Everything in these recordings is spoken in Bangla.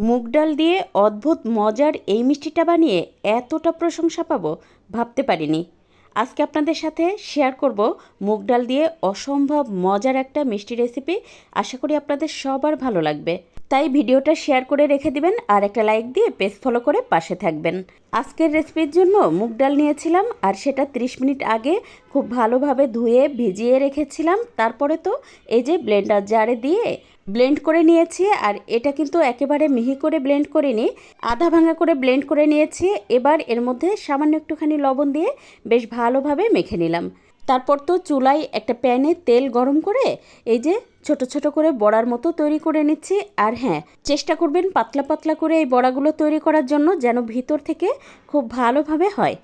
মুগ ডাল দিয়ে অদ্ভুত মজার এই মিষ্টিটা বানিয়ে এতটা প্রশংসা পাবো ভাবতে পারিনি। আজকে আপনাদের সাথে শেয়ার করব মুগ ডাল দিয়ে অসম্ভব মজার একটা মিষ্টি রেসিপি আশা করি আপনাদের সবার ভালো লাগবে। তাই ভিডিওটা শেয়ার করে রেখে দিবেন আর একটা লাইক দিয়ে পেজ ফলো করে পাশে থাকবেন। আজকের রেসিপির জন্য মুগ ডাল নিয়েছিলাম আর সেটা 30 মিনিট আগে খুব ভালোভাবে ধুয়ে ভিজিয়ে রেখেছিলাম। তারপরে তো এই যে ব্লেন্ডার জারে দিয়ে ব্লেন্ড করে নিয়েছি আর এটা কিন্তু একেবারে মিহি করে ব্লেন্ড করিনি, আধা ভাঙা করে ব্লেন্ড করে নিয়েছি। এবার এর মধ্যে সামান্য একটুখানি লবণ দিয়ে বেশ ভালোভাবে মেখে নিলাম। তারপর তো চুলায় একটা প্যানে তেল গরম করে এই যে ছোট ছোট করে বড়ার মতো তৈরি করে নিচ্ছি। আর হ্যাঁ চেষ্টা করবেন পাতলা পাতলা করে এই বড়াগুলো তৈরি করার জন্য যেন ভিতর থেকে খুব ভালোভাবে হয়।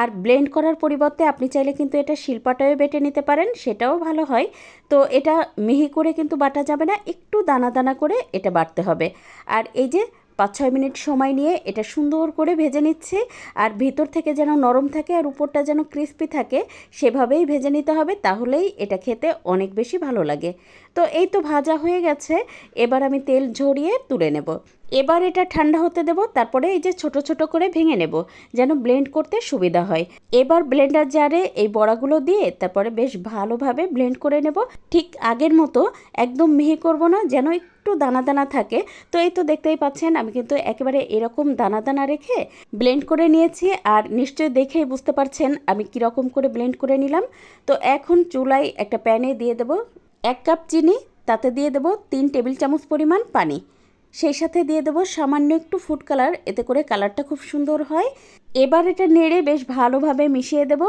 আর ব্লেন্ড করার পরিবর্তে আপনি চাইলে কিন্তু এটা শিল্পাটাও বেটে নিতে পারেন, সেটাও ভালো হয়। তো এটা মিহি করে কিন্তু বাটা যাবে না, একটু দানা দানা করে এটা বাটতে হবে। আর এই যে পাঁচ ছয় মিনিট সময় নিয়ে এটা সুন্দর করে ভেজে নিচ্ছি। আর ভিতর থেকে যেন নরম থাকে আর উপরটা যেন ক্রিস্পি থাকে, সেভাবেই ভেজে নিতে হবে তাহলেই এটা খেতে অনেক বেশি ভালো লাগে। তো এই তো ভাজা হয়ে গেছে, এবার আমি তেল ঝরিয়ে তুলে নেব। এবার এটা ঠান্ডা হতে দেব, তারপরে এই যে ছোট ছোট করে ভেঙে নেব, যেন ব্লেন্ড করতে সুবিধা হয়। এবার ব্লেন্ডার জারে এই বড়াগুলো দিয়ে তারপরে বেশ ভালোভাবে ব্লেন্ড করে নেব। ঠিক আগের মতো, একদম মিহি করব না, যেন একটু দানা দানা থাকে। তো এই তো দেখতেই পাচ্ছেন, আমি কিন্তু একেবারে এরকম দানা দানা রেখে ব্লেন্ড করে নিয়েছি, আর নিশ্চয়ই দেখেই বুঝতে পারছেন আমি কীরকম করে ব্লেন্ড করে নিলাম। তো এখন চুলায় একটা প্যানে দিয়ে দেব, এক কাপ চিনি, তাতে দিয়ে দেব তিন টেবিল চামচ পরিমাণ পানি। সেই সাথে দিয়ে দেবো সামান্য একটু ফুড কালার এতে করে কালারটা খুব সুন্দর হয়। এবার এটা নেড়ে বেশ ভালোভাবে মিশিয়ে দেব।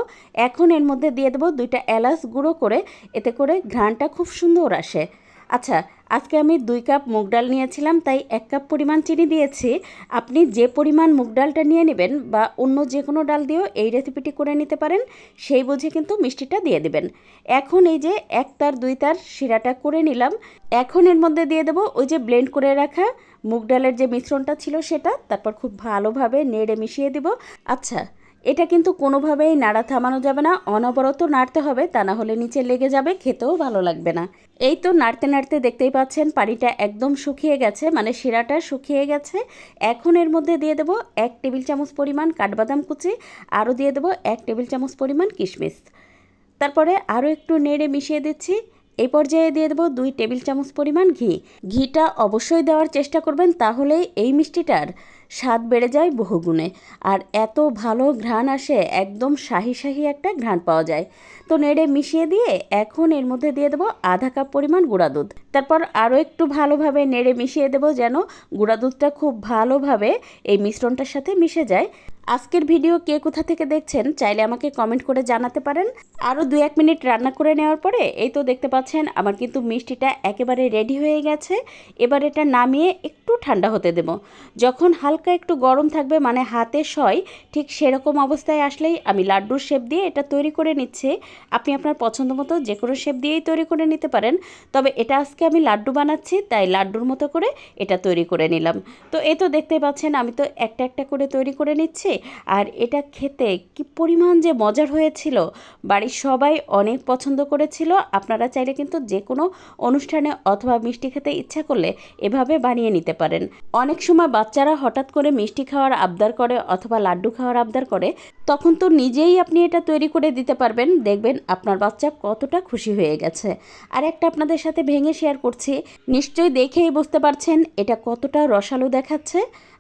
এখন এর মধ্যে দিয়ে দেবো দুইটা এলাচ গুঁড়ো করে, এতে করে ঘ্রাণটা খুব সুন্দর আসে। আচ্ছা আজকে আমি দুই কাপ মুগ ডাল নিয়েছিলাম, তাই এক কাপ পরিমাণ চিনি দিয়েছি। আপনি যে পরিমাণ মুগ ডালটা নিয়ে নেবেন বা অন্য যে কোনো ডাল দিয়েও এই রেসিপিটি করে নিতে পারেন, সেই বুঝে কিন্তু মিষ্টিটা দিয়ে দেবেন। এখন এই যে এক তার, দুই তার শিরাটা করে নিলাম। এখন এর মধ্যে দিয়ে দেবো ওই যে ব্লেন্ড করে রাখা মুগ ডালের যে মিশ্রণটা ছিল সেটা, তারপর খুব ভালোভাবে নেড়ে মিশিয়ে দেব। আচ্ছা এটা কিন্তু কোনোভাবেই নাড়া থামানো যাবে না, অনবরত নাড়তে হবে, তা না হলে নিচে লেগে যাবে, খেতেও ভালো লাগবে না। এই তো নাড়তে নাড়তে দেখতেই পাচ্ছেন পানিটা একদম শুকিয়ে গেছে মানে শিরাটা শুকিয়ে গেছে। এখন এর মধ্যে দিয়ে দেবো এক টেবিল চামচ পরিমাণ কাঠবাদাম কুচি, আরও দিয়ে দেবো এক টেবিল চামচ পরিমাণ কিশমিশ। তারপরে আরও একটু নেড়ে মিশিয়ে দিচ্ছি। এই পর্যায়ে দিয়ে দেবো দুই টেবিল চামচ পরিমাণ ঘি। ঘিটা অবশ্যই দেওয়ার চেষ্টা করবেন, তাহলেই এই মিষ্টিটার স্বাদ বেড়ে যায় বহুগুণে। আর এত ভালো ঘ্রাণ আসে, একদম শাহি শাহি একটা ঘ্রাণ পাওয়া যায়। তো নেড়ে মিশিয়ে দিয়ে এখন এর মধ্যে দিয়ে দেবো আধা কাপ পরিমাণ গুঁড়া দুধ। তারপর আরও একটু ভালোভাবে নেড়ে মিশিয়ে দেবো যেন গুঁড়া দুধটা খুব ভালোভাবে এই মিশ্রণটার সাথে মিশে যায়। আজকের ভিডিও কে কোথা থেকে দেখছেন চাইলে আমাকে কমেন্ট করে জানাতে পারেন। আরও দু এক মিনিট রান্না করে নেওয়ার পরে এই তো দেখতে পাচ্ছেন আমার কিন্তু মিষ্টিটা একেবারে রেডি হয়ে গেছে। এবার এটা নামিয়ে একটু ঠান্ডা হতে দেব। যখন হালকা একটু গরম থাকবে মানে হাতে সয়, ঠিক সেরকম অবস্থায় আসলেই আমি লাড্ডুর শেপ দিয়ে এটা তৈরি করে নিচ্ছি। আপনি আপনার পছন্দ মতো যে কোনো শেপ দিয়েই তৈরি করে নিতে পারেন। তবে এটা আজকে আমি লাড্ডু বানাচ্ছি, তাই লাড্ডুর মতো করে এটা তৈরি করে নিলাম। তো এই তো দেখতে পাচ্ছেন আমি তো একটা একটা করে তৈরি করে নিচ্ছি। আর এটা খেতে কি পরিমাণ যে মজার হয়েছিল, বাড়ির সবাই অনেক পছন্দ করেছিল। আপনারা চাইলে কিন্তু যে কোনো অনুষ্ঠানে অথবা মিষ্টি খেতে ইচ্ছা করলে এভাবে বানিয়ে নিতে পারেন। অনেক সময় বাচ্চারা হঠাৎ করে মিষ্টি খাওয়ার আবদার করে অথবা লাড্ডু খাওয়ার আবদার করে, তখন তো নিজেই আপনি এটা তৈরি করে দিতে পারবেন। দেখবেন আপনার বাচ্চা কতটা খুশি হয়ে গেছে। আর একটা আপনাদের সাথে ভেঙে শেয়ার করছি। নিশ্চয়ই দেখেই বুঝতে পারছেন এটা কতটা রসালো দেখাচ্ছে।